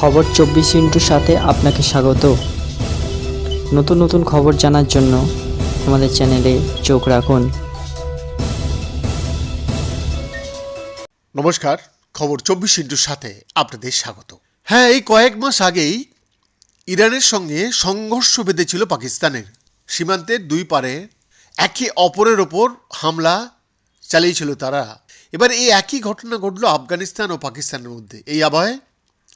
খবর চব্বিশ ইন্টুর সাথে আপনাকে স্বাগত। নতুন নতুন খবর জানার জন্য আমাদের চ্যানেলে চোখ রাখুন। নমস্কার খবর চব্বিশ ইন্টুর সাথে আপনাদের স্বাগত। হ্যাঁ এই কয়েক মাস আগেই ইরানের সঙ্গে সংঘর্ষ বেঁধেছিল পাকিস্তানের। সীমান্তের দুই পারে একে অপরের ওপর হামলা চালিয়েছিল তারা। এবার এই একই ঘটনা ঘটল আফগানিস্তান ও পাকিস্তানের মধ্যে। এই আবহে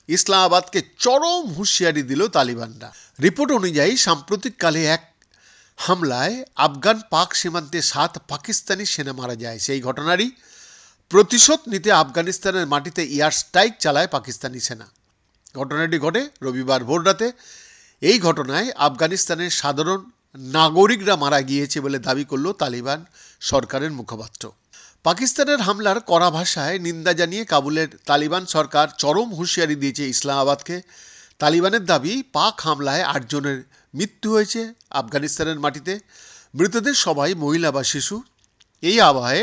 ইসলামাবাদকে চরম হুঁশিয়ারি দিল তালিবানরা। রিপোর্ট অনুযায়ী, সাম্প্রতিককালে এক হামলায় আফগান পাক সীমান্তে সাত পাকিস্তানি সেনা মারা যায়। সেই ঘটনারই প্রতিশোধ নিতে আফগানিস্তানের মাটিতে এয়ার স্ট্রাইক চালায় পাকিস্তানি সেনা। ঘটনাটি ঘটে রবিবার ভোররাতে। এই ঘটনায় আফগানিস্তানের সাধারণ নাগরিকরা মারা গিয়েছে বলে দাবি করল তালিবান সরকারের মুখপাত্র। পাকিস্তানের হামলার কড়া ভাষায় নিন্দা জানিয়ে কাবুলের তালিবান সরকার চরম হুঁশিয়ারি দিয়েছে ইসলামাবাদকে। তালিবানের দাবি, পাক হামলায় আটজনের মৃত্যু হয়েছে আফগানিস্তানের মাটিতে। মৃতদের সবাই মহিলা বা শিশু। এই আবহে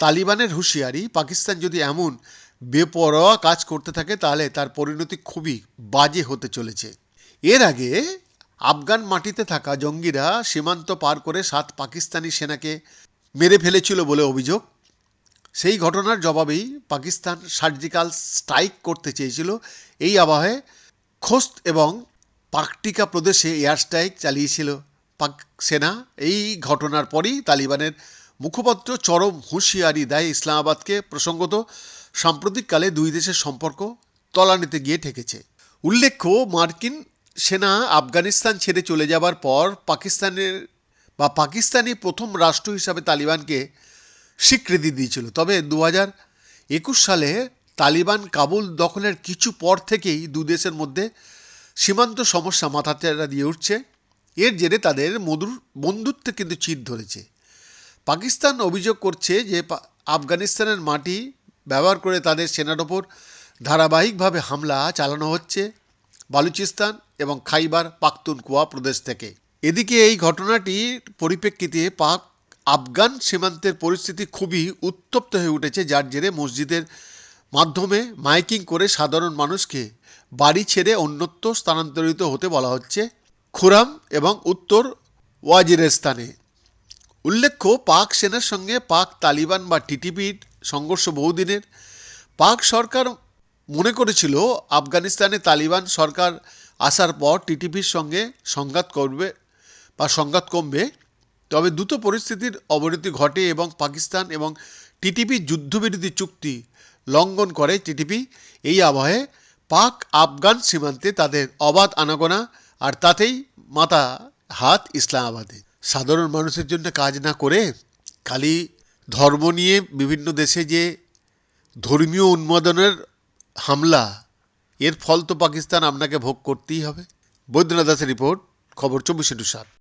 তালিবানের হুঁশিয়ারি, পাকিস্তান যদি এমন বেপরোয়া কাজ করতে থাকে, তাহলে তার পরিণতি খুবই বাজে হতে চলেছে। এর আগে আফগান মাটিতে থাকা জঙ্গিরা সীমান্ত পার করে সাত পাকিস্তানি সেনাকে মেরে ফেলেছিল বলে অভিযোগ। সেই ঘটনার জবাবেই পাকিস্তান সার্জিক্যাল স্ট্রাইক করতে চেয়েছিল। এই আবহে খোস্ত এবং পাকটিকা প্রদেশে এয়ার স্ট্রাইক চালিয়েছিল পাক সেনা। এই ঘটনার পরই তালিবানের মুখপাত্র চরম হুঁশিয়ারি দেয় ইসলামাবাদকে। প্রসঙ্গত, সাম্প্রতিককালে দুই দেশের সম্পর্ক তলানিতে গিয়ে ঠেকেছে। উল্লেখ্য, মার্কিন সেনা আফগানিস্তান ছেড়ে চলে যাবার পর পাকিস্তানের বা পাকিস্তানি প্রথম রাষ্ট্র হিসাবে তালিবানকে স্বীকৃতি দিয়েছিল। তবে দু হাজার একুশ সালে তালিবান কাবুল দখলের কিছু পর থেকেই দেশের মধ্যে সীমান্ত সমস্যা মাথাচাড়া দিয়ে উঠছে। এর জেরে তাদের মধুর বন্ধুত্বে কিন্তু চির ধরেছে। পাকিস্তান অভিযোগ করছে যে আফগানিস্তানের মাটি ব্যবহার করে তাদের সেনার ওপর ধারাবাহিকভাবে হামলা চালানো হচ্ছে বালুচিস্তান এবং খাইবার পাখতুনকুয়া প্রদেশ থেকে। এদিকে এই ঘটনাটির পরিপ্রেক্ষিতে পাক আফগান সীমান্তের পরিস্থিতি খুবই উত্তপ্ত হয়ে উঠেছে, যার জেরে মসজিদের মাধ্যমে মাইকিং করে সাধারণ মানুষকে বাড়ি ছেড়ে অন্যত্র স্থানান্তরিত হতে বলা হচ্ছে খুরাম এবং উত্তর ওয়াজিরেস্তানে। উল্লেখ্য, পাক সেনার সঙ্গে পাক তালিবান বা টিটিপির সংঘর্ষ বহুদিনের। পাক সরকার মনে করেছিল, আফগানিস্তানে তালিবান সরকার আসার পর টিটিপির সঙ্গে সংঘাত করবে বা সংঘাত কমবে। তবে দ্রুত পরিস্থিতির অবনতি ঘটে এবং পাকিস্তান এবং টিটিপি যুদ্ধবিরোধী চুক্তি লঙ্ঘন করে। টিটিপি এই আবহে পাক, আফগান সীমান্তে তাদের অবাধ আনাগোনা আর তাতেই মাথা হাত ইসলামাবাদে। সাধারণ মানুষের জন্য কাজ না করে খালি ধর্ম নিয়ে বিভিন্ন দেশে যে ধর্মীয় উন্মাদনের হামলা, এর ফল তো পাকিস্তান আপনাকে ভোগ করতেই হবে। বৈদ্যনাথ দাসের রিপোর্ট, খবর চব্বিশে ইন্টু সাত।